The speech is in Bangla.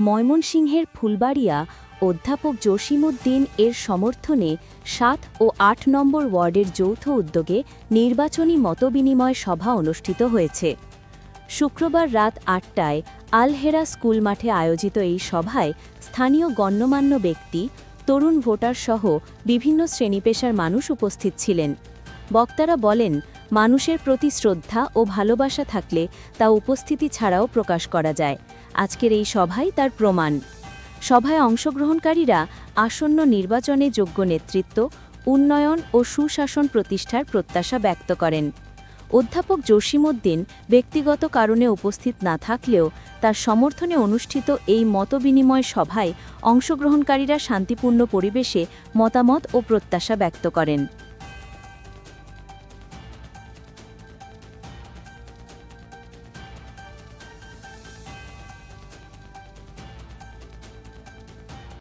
ময়মনসিংহের ফুলবাড়িয়া অধ্যাপক জসিমউদ্দিন এর সমর্থনে সাত ও আট নম্বর ওয়ার্ডের যৌথ উদ্যোগে নির্বাচনী মতবিনিময় সভা অনুষ্ঠিত হয়েছে। শুক্রবার রাত আটটায় আলহেরা স্কুল মাঠে আয়োজিত এই সভায় স্থানীয় গণ্যমান্য ব্যক্তি, তরুণ ভোটার সহ বিভিন্ন শ্রেণীপেশার মানুষ উপস্থিত ছিলেন। বক্তারা বলেন, মানুষের প্রতি শ্রদ্ধা ও ভালোবাসা থাকলে তা উপস্থিতি ছাড়াও প্রকাশ করা যায়। আজকের এই সভাই তার প্রমাণ। সভায় অংশগ্রহণকারীরা আসন্ন নির্বাচনে যোগ্য নেতৃত্ব, উন্নয়ন ও সুশাসন প্রতিষ্ঠার প্রত্যাশা ব্যক্ত করেন। অধ্যাপক জসিমউদ্দিন ব্যক্তিগত কারণে উপস্থিত না থাকলেও তার সমর্থনে অনুষ্ঠিত এই মতবিনিময় সভায় অংশগ্রহণকারীরা শান্তিপূর্ণ পরিবেশে মতামত ও প্রত্যাশা ব্যক্ত করেন।